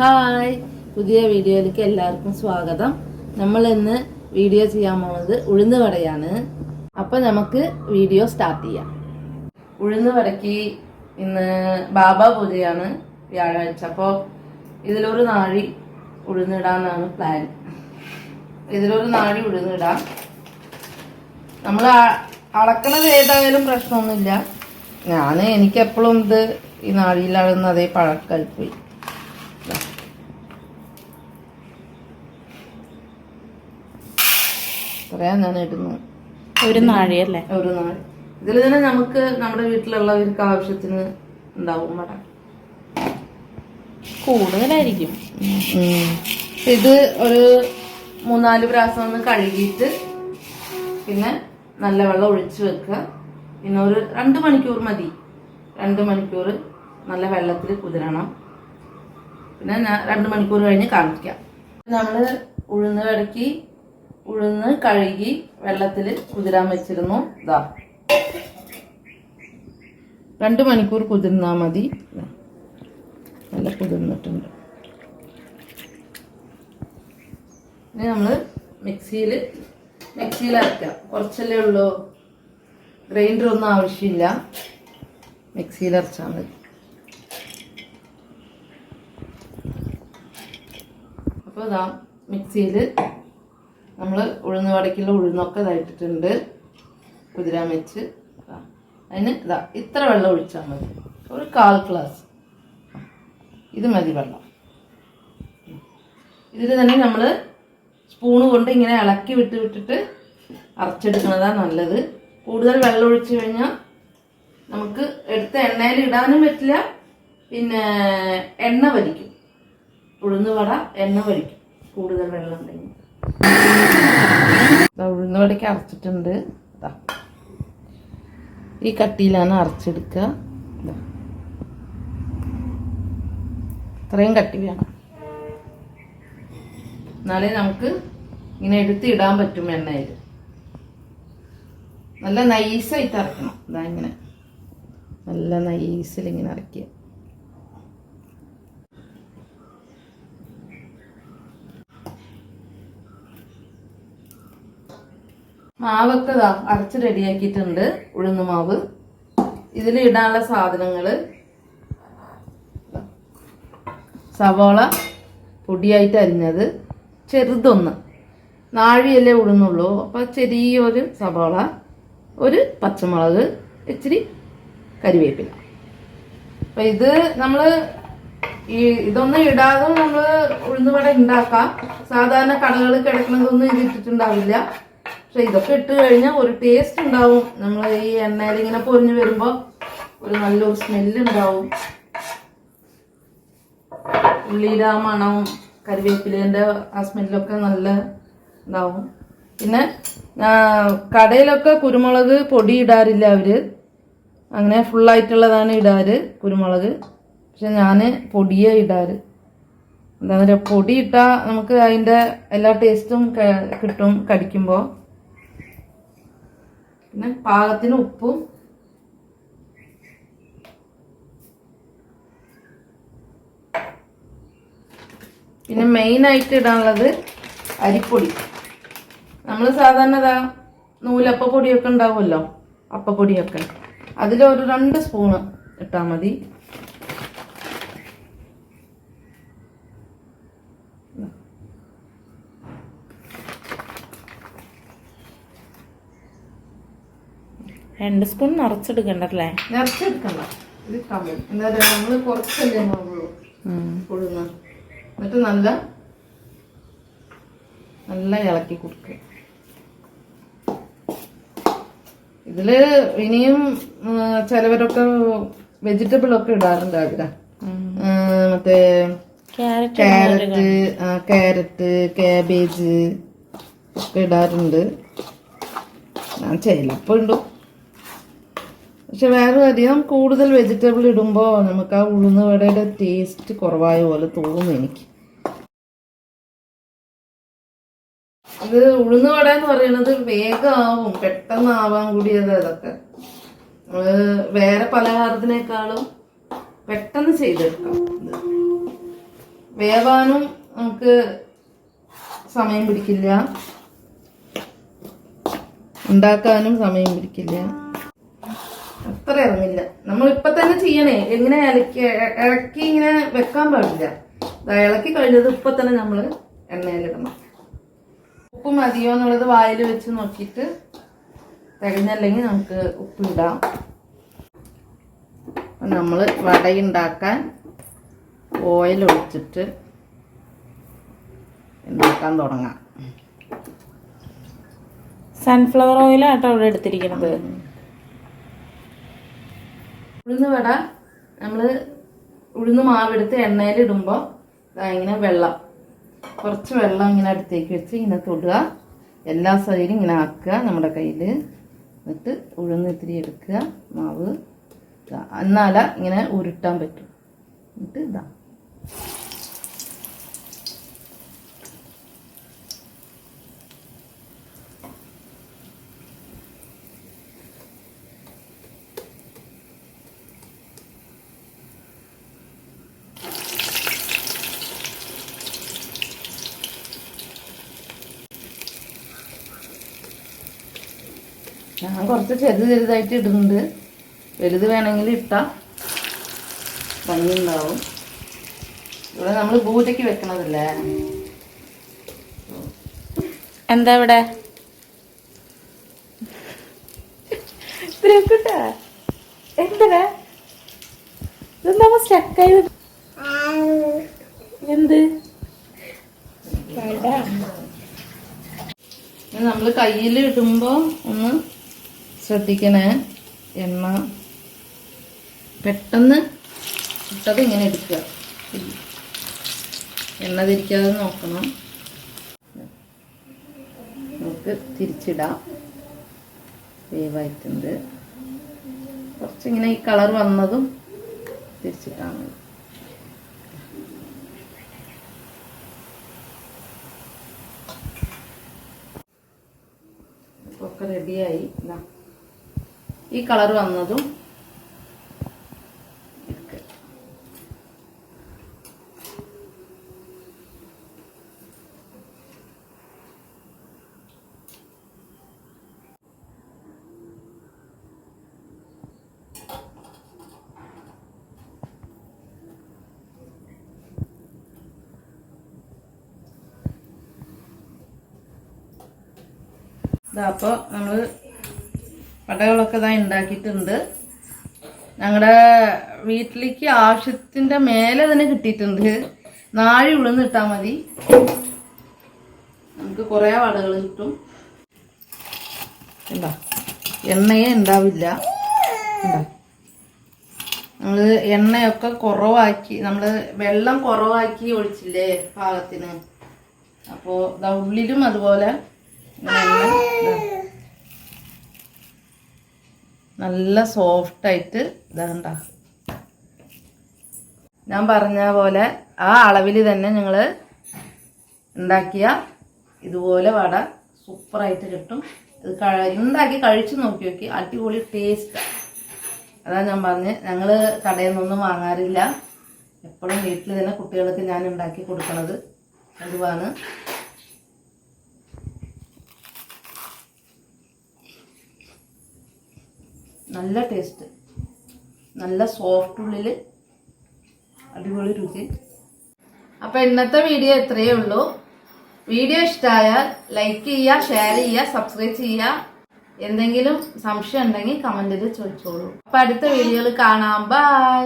Hi. പുതിയ വീഡിയോയിലേക്ക് എല്ലാവർക്കും സ്വാഗതം. നമ്മൾ ഇന്ന് വീഡിയോ ചെയ്യാൻ പോകുന്നത് ഉഴുന്ന് വടയാണ് അപ്പൊ നമുക്ക് വീഡിയോ സ്റ്റാർട്ട് ചെയ്യാം. ഉഴുന്ന് വടയ്ക്ക് ഇന്ന് ബാബ പൂജയാണ് വ്യാഴാഴ്ച. അപ്പോൾ ഇതിലൊരു നാഴി ഉഴുന്നിടാന്നാണ് പ്ലാൻ ഇതിലൊരു നാഴി ഉഴുന്നിടാം. നമ്മൾ അളക്കണത് ഏതായാലും പ്രശ്നമൊന്നുമില്ല. ഞാൻ എനിക്കെപ്പോഴും ഇത് ഈ നാഴിയിലാകുന്ന അതേ പഴക്കായി പോയി പറയാൻ ഞാൻ ഇടുന്നു ഒരു നാഴിയല്ലേ ഒരു നാഴി. ഇതിൽ തന്നെ നമുക്ക് നമ്മുടെ വീട്ടിലുള്ളവർക്ക് ആവശ്യത്തിന് ഉണ്ടാവും മട കൂടുതലായിരിക്കും. ഇത് ഒരു മൂന്നാൽ പ്രാവശ്യം ഒന്ന് കഴുകിയിട്ട് പിന്നെ നല്ല വെള്ളം ഒഴിച്ച് വെക്കുക. പിന്നെ ഒരു രണ്ട് മണിക്കൂർ മതി. രണ്ട് മണിക്കൂർ നല്ല വെള്ളത്തിൽ കുതിരണം. പിന്നെ രണ്ട് മണിക്കൂർ കഴിഞ്ഞ് കാണിക്കാം. നമ്മൾ ഉഴുന്ന് കടക്കി ഉഴുന്ന് കഴുകി വെള്ളത്തിൽ കുതിരാൻ വെച്ചിരുന്നു. ഇതാ രണ്ട് മണിക്കൂർ കുതിർന്നാൽ മതി. നല്ല കുതിർന്നിട്ടുണ്ട്. ഇനി നമ്മൾ മിക്സിയിൽ മിക്സിയിൽ അരക്കാം. കുറച്ചല്ലേ ഉള്ളൂ. ഗ്രൈൻഡർ ഒന്നും ആവശ്യമില്ല. മിക്സിയിൽ അരച്ചാൽ മതി. അപ്പോൾ ഇതാ മിക്സിയിൽ നമ്മൾ ഉഴുന്ന് വടക്കുള്ള ഉഴുന്നൊക്കെ ഇതായിട്ടിട്ടുണ്ട്. കുതിരാൻ വെച്ച്. അതിന് ഇതാ ഇത്ര വെള്ളം ഒഴിച്ചാൽ മതി. ഒരു കാൽ ഗ്ലാസ്. ഇത് മതി വെള്ളം. ഇതിൽ തന്നെ നമ്മൾ സ്പൂൺ കൊണ്ട് ഇങ്ങനെ ഇളക്കി വിട്ട് വിട്ടിട്ട് അരച്ചെടുക്കുന്നതാണ് നല്ലത്. കൂടുതൽ വെള്ളം ഒഴിച്ച് കഴിഞ്ഞാൽ നമുക്ക് എടുത്ത എണ്ണയിൽ ഇടാനും പറ്റില്ല. പിന്നെ എണ്ണ വലിക്കും. ഉഴുന്ന് വട എണ്ണ വലിക്കും. കൂടുതൽ വെള്ളം ഉണ്ടെങ്കിൽ. ഉഴുന്ന് അരച്ചിട്ടുണ്ട്. ദാ. ഈ കട്ടിയിലാണ് അരച്ചെടുക്കുക. ഇത്രയും കട്ടി വേണം. എന്നാലേ നമുക്ക് ഇങ്ങനെ എടുത്ത് ഇടാൻ പറ്റും എണ്ണയിൽ. നല്ല നൈസായിട്ട് അരക്കണം ഇതാ ഇങ്ങനെ. നല്ല നൈസിൽ ഇങ്ങനെ അരക്കുക മാവൊക്കെ ഇതാ അരച്ച് റെഡിയാക്കിയിട്ടുണ്ട് ഉഴുന്ന് മാവ്. ഇതിൽ ഇടാനുള്ള സാധനങ്ങൾ സവോള പൊടിയായിട്ട് അരിഞ്ഞത് ചെറുതൊന്ന്. നാഴിയല്ലേ ഉഴുന്നുള്ളൂ. അപ്പോൾ ചെറിയൊരു സവോള ഒരു പച്ചമുളക് ഇച്ചിരി കരിവേപ്പില. അപ്പം ഇത് നമ്മൾ ഈ ഇതൊന്നും ഇടാതെ നമ്മൾ ഉഴുന്നുവട ഉണ്ടാക്കാം. സാധാരണ കടകളിൽ കിടക്കുന്നതൊന്നും ഇത് ഇട്ടിട്ടുണ്ടാവില്ല പക്ഷെ ഇതൊക്കെ ഇട്ട് കഴിഞ്ഞാൽ ഒരു ടേസ്റ്റ് ഉണ്ടാവും. നമ്മൾ ഈ എണ്ണയിൽ ഇങ്ങനെ പൊരിഞ്ഞു വരുമ്പോൾ ഒരു നല്ലൊരു സ്മെല്ല് ഉണ്ടാവും. ഉള്ളിയുടെ ആ മണവും കരിവേപ്പിലേന്റെ ആ സ്മെല്ലൊക്കെ നല്ല ഉണ്ടാവും പിന്നെ കടയിലൊക്കെ കുരുമുളക് പൊടി ഇടാറില്ല അവർ. അങ്ങനെ ഫുള്ളായിട്ടുള്ളതാണ് ഇടാറ് കുരുമുളക്. പക്ഷെ ഞാൻ പൊടിയേ ഇടാറ്. എന്താ പറയുക പൊടി ഇട്ടാൽ നമുക്ക് അതിന്റെ എല്ലാ ടേസ്റ്റും കിട്ടും കടിക്കുമ്പോൾ പിന്നെ പാകത്തിന് ഉപ്പും. പിന്നെ മെയിൻ ആയിട്ട് ഇടാനുള്ളത് അരിപ്പൊടി. നമ്മൾ സാധാരണ ഇതാ നൂലപ്പ പൊടിയൊക്കെ ഉണ്ടാവുമല്ലോ? അപ്പപ്പൊടിയൊക്കെ അതിലൊരു രണ്ട് സ്പൂണ് ഇട്ടാൽ മതി. രണ്ട് സ്പൂൺ നിറച്ചെടുക്കണ്ടല്ലേ നിറച്ചെടുക്കണ്ട. ഇത് കമ്മി. എന്താ പറയുക നമ്മൾ കുറച്ചല്ലേ മാവുള്ളൂ എന്നിട്ട് നല്ല നല്ല ഇളക്കി കൊടുക്കുക. ഇതിൽ ഇനിയും ചിലവരൊക്കെ വെജിറ്റബിൾ ഒക്കെ ഇടാറുണ്ട് അതില മറ്റേ ക്യാരറ്റ് ക്യാരറ്റ് കാബേജ് ഒക്കെ ഇടാറുണ്ട്. ഞാൻ ചിലപ്പോൾ ഇടും. പക്ഷെ വേറെ അധികം കൂടുതൽ വെജിറ്റബിൾ ഇടുമ്പോൾ നമുക്ക് ആ ഉഴുന്ന് വടയുടെ ടേസ്റ്റ് കുറവായ പോലെ തോന്നും എനിക്ക്. ഇത് ഉഴുന്ന് വട എന്ന് പറയുന്നത് വേഗമാവും പെട്ടെന്ന് ആവാൻ കൂടിയത് അതൊക്കെ. വേറെ പലഹാരത്തിനേക്കാളും പെട്ടെന്ന് ചെയ്തെടുക്കാം. വേവാനും നമുക്ക് സമയം പിടിക്കില്ല. ഉണ്ടാക്കാനും സമയം പിടിക്കില്ല. അത്ര ഇറങ്ങില്ല. നമ്മൾ ഇപ്പൊ തന്നെ ചെയ്യണേ. എങ്ങനെ ഇളക്കി ഇളക്കി ഇങ്ങനെ വെക്കാൻ പാടില്ല. ഇളക്കി കഴിഞ്ഞത് ഇപ്പൊ തന്നെ നമ്മൾ എണ്ണയിലിടണം. ഉപ്പ് മതിയോ എന്നുള്ളത് വായിൽ വെച്ച് നോക്കിയിട്ട് തികഞ്ഞല്ലെങ്കിൽ നമുക്ക് ഉപ്പ് ഇടാം. നമ്മൾ വടയുണ്ടാക്കാൻ ഓയിൽ ഒഴിച്ചിട്ട് ഉണ്ടാക്കാൻ തുടങ്ങാം. സൺഫ്ലവർ ഓയിലാട്ടോ അവിടെ എടുത്തിരിക്കുന്നത് ഉഴുന്ന് വട നമ്മൾ ഉഴുന്ന് മാവെടുത്ത് എണ്ണയിൽ ഇടുമ്പോൾ ഇങ്ങനെ വെള്ളം. കുറച്ച് വെള്ളം ഇങ്ങനെ അടുത്തേക്ക് വെച്ച് ഇങ്ങനെ തൊടുക. എല്ലാ സൈഡിലും ഇങ്ങനെ ആക്കുക നമ്മുടെ കയ്യിൽ എന്നിട്ട് ഉഴുന്ന് ഇത്തിരി എടുക്കുക മാവ്. എന്നാലാ ഇങ്ങനെ ഉരുട്ടാൻ പറ്റും. എന്നിട്ട് ഇതാ ഞാൻ കുറച്ച് ചെറുത് ചെറുതായിട്ട് ഇടുന്നുണ്ട്. വലുത് വേണമെങ്കിൽ ഇട്ടാൽ ഭംഗിയുണ്ടാവും. ഇവിടെ നമ്മൾ പൂജയ്ക്ക് വെക്കണതല്ലേ? എന്താ ഇവിടെ? എന്തിനാ നമ്മ സ്റ്റക്കായത് എന്ത്? നമ്മൾ കയ്യിൽ ഇടുമ്പോൾ ഒന്ന് ശ്രദ്ധിക്കണേ. എണ്ണ. പെട്ടെന്ന് ഇട്ടത് ഇങ്ങനെ എടുക്കുക. എണ്ണ തിരിക്കാതെ നോക്കണം. നമുക്ക് തിരിച്ചിടാം. വേവായിട്ടുണ്ട് കുറച്ചിങ്ങനെ ഈ കളർ വന്നതും തിരിച്ചിട്ടാൽ മതി ഒക്കെ റെഡിയായി ഇതാ. ഈ കളർ വന്നതും അപ്പോൾ നമ്മൾ വടകളൊക്കെ ഇതാ ഉണ്ടാക്കിയിട്ടുണ്ട് ഞങ്ങളുടെ വീട്ടിലേക്ക് ആവശ്യത്തിന്റെ മേലെ തന്നെ കിട്ടിയിട്ടുണ്ട്. നാഴി ഉളുന്നിട്ടാൽ മതി. നമുക്ക് കുറേ വടകൾ കിട്ടും. എന്താ എണ്ണയെ ഉണ്ടാവില്ല നമ്മൾ എണ്ണയൊക്കെ കുറവാക്കി നമ്മൾ വെള്ളം കുറവാക്കി ഒഴിച്ചില്ലേ പാകത്തിന്. അപ്പോൾ ഉള്ളിലും അതുപോലെ എണ്ണ. നല്ല സോഫ്റ്റായിട്ട് ഇതാണ്ട. ഞാൻ പറഞ്ഞ പോലെ ആ അളവിൽ തന്നെ ഞങ്ങൾ ഉണ്ടാക്കിയ ഇതുപോലെ വട സൂപ്പറായിട്ട് കിട്ടും. ഇത് ഉണ്ടാക്കി കഴിച്ചു നോക്കി നോക്കി അടിപൊളി ടേസ്റ്റ് അതാണ് ഞാൻ പറഞ്ഞ് ഞങ്ങൾ കടയിൽ നിന്നൊന്നും വാങ്ങാറില്ല. എപ്പോഴും വീട്ടിൽ തന്നെ കുട്ടികൾക്ക് ഞാൻ ഉണ്ടാക്കി കൊടുക്കണത്. അതുവാണ്. നല്ല ടേസ്റ്റ് നല്ല സോഫ്റ്റ് ഉള്ളിൽ അടിപൊളി രുചി. അപ്പൊ ഇന്നത്തെ വീഡിയോ ഇത്രയേ ഉള്ളൂ. വീഡിയോ ഇഷ്ടമായാൽ ലൈക്ക് ചെയ്യുക ഷെയർ ചെയ്യുക സബ്സ്ക്രൈബ് ചെയ്യുക. എന്തെങ്കിലും സംശയം ഉണ്ടെങ്കിൽ കമന്റിൽ ചോദിച്ചോളൂ. അപ്പൊ അടുത്ത വീഡിയോയിൽ കാണാം. ബൈ